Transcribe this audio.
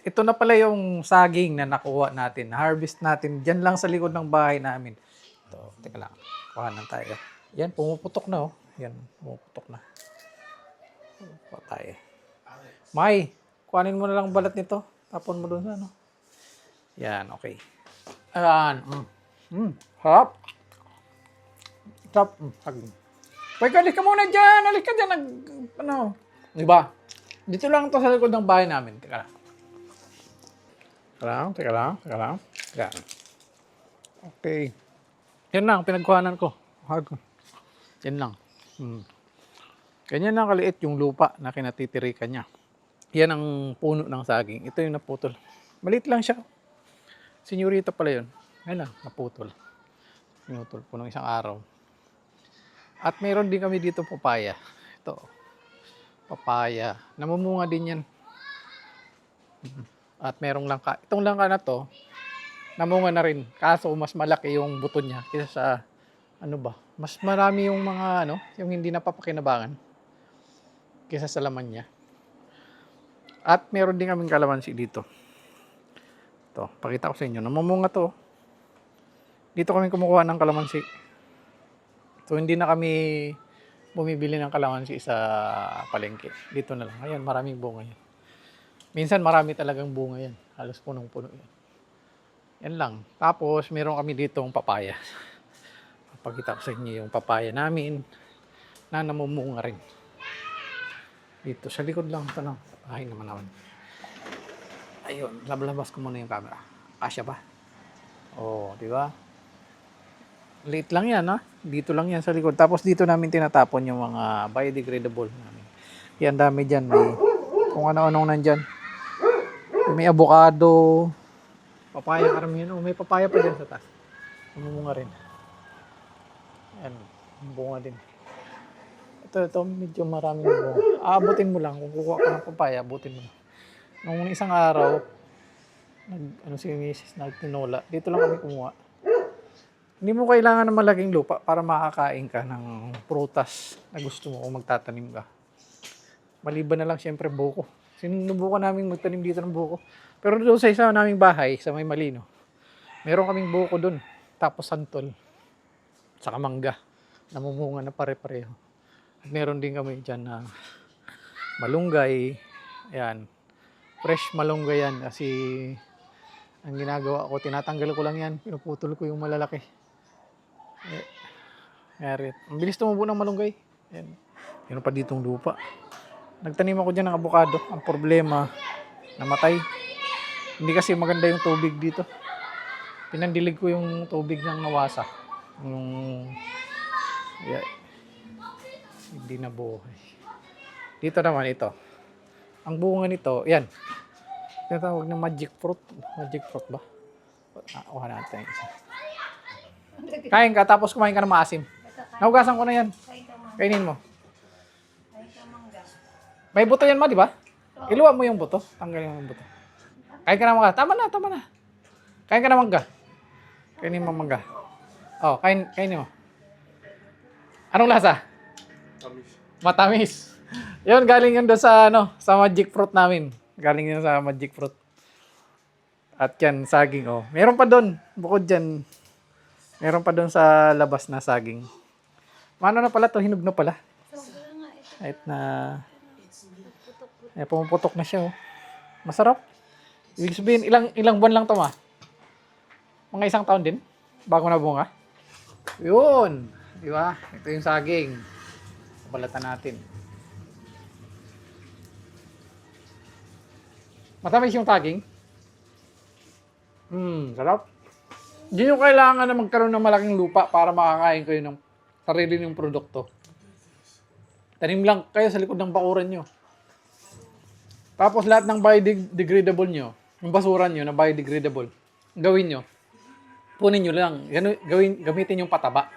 ito na pala yung saging na nakuha natin. Harvest natin dyan lang sa likod ng bahay namin. Ito, teka lang. Kuhanan tayo. Yan, pumuputok na oh. Yan, pumuputok na. Pa tayo. May, kuhanin mo na lang balat nito. Tapon mo doon sa ano. Yan, okay. Ayan. Mm. Mm. Harap. Sarap. Mm. Saging. Pwede ka, ka muna dyan. Alis ka dyan. Nag, ano. Diba? Dito lang to sa likod ng bahay namin. Teka lang. Teka lang, teka lang, teka lang. Lang. Okay. Yan lang, pinagkuhanan ko. Yan lang. Hmm. Ganyan lang kaliit yung lupa na kinatitirikan niya. Yan ang puno ng saging. Ito yung naputol. Maliit lang siya. Senyorita pala yun. Yan lang, naputol. Pinutol po ng isang araw. At meron din kami dito papaya. Ito. Papaya. Namumunga din yan. At merong langka. Itong langka na to, namunga na rin. Kaso mas malaki yung buto niya kaysa sa ano ba? Mas marami yung mga ano, yung hindi napapakinabangan kaysa sa laman niya. At meron din kaming kalamansi dito. Ito, pakita ko sa inyo. Namumunga to. Dito kami kumukuha ng kalamansi. So hindi na kami bumibili ng kalamansi sa palengke. Dito na lang. Ayan, maraming bunga yan. Minsan marami talagang bunga yan. Halos punong-puno yan. Yan lang. Tapos meron kami ditong papaya. Papakita ko sa inyo yung papaya namin na namumunga rin. Dito sa likod lang ito. Ay naman naman. Ayun, lablabas ko muna yung camera. Asya ba? Oh, di ba? Late lang yan, ha? Dito lang yan sa likod. Tapos dito namin tinatapon yung mga biodegradable namin. Yan, dami dyan. May kung ano-anong nandyan. May avocado. Papaya karamihan. Oh, may papaya pa dyan sa taas. Namumunga rin. Yan, bunga din. Ito, ito, medyo maraming bunga. Aabutin mo lang. Kung kukuha ka ng papaya, abutin mo. Nung isang araw, nag, ano si Mrs. nagtinola. Dito lang kami kumuha. Hindi mo kailangan ng malaking lupa para makakain ka ng prutas na gusto mo kung magtatanim ka. Maliban na lang siyempre buko. Sinubukan namin magtanim dito ng buko. Pero doon sa isa naming bahay, sa may malino, meron kaming buko doon. Tapos santol. Saka mangga. Namumunga na pare-pareho. Meron din kami dyan na malunggay. Ayan. Fresh malunggay yan. Kasi ang ginagawa ko, tinatanggal ko lang yan. Pinuputol ko yung malalaki. Eh, Merit. Ang bilis tumubo ng malunggay. Yan. Meron pa ditong lupa. Nagtanim ako dyan ng avocado. Ang problema, namatay. Hindi kasi maganda yung tubig dito. Pinandilig ko yung tubig ng nawasa. Yung... Yeah, hindi na buhay. Dito naman ito. Ang bunga nito, yan. Tinatawag na magic fruit. Magic fruit ba? Ah, kuha natin. Kain ka, tapos kumain ka ng maasim. Nahugasan ko na yan. Kainin mo. May buto yan ma, di ba? Iluwa mo yung buto. Tanggalin mo yung buto. Kain ka na mangga. Tama na, tama na. Kain ka na mangga. Kainin mo mangga. Oh, kain, kainin mo. Anong lasa? Matamis. Yun, galing yun doon sa, ano, sa magic fruit namin. Galing yun sa magic fruit. At yan, saging, oh. Meron pa doon, bukod dyan. Meron pa doon sa labas na saging. Mano na pala to, hinog na pala. Kahit na, eh, pumuputok na siya, oh. Masarap. Ibig sabihin, ilang, ilang buwan lang to, ma? Mga isang taon din? Bago na bunga? Yun. Di ba? Ito yung saging. Balatan natin. Matamis yung saging. Hmm, sarap. Hindi nyo kailangan na magkaroon ng malaking lupa para makakain kayo ng sarili ng produkto. Tanim lang kayo sa likod ng bakuran nyo. Tapos lahat ng biodegradable nyo, yung basura nyo na biodegradable, gawin nyo. Punin nyo lang. Gawin, gamitin yung pataba.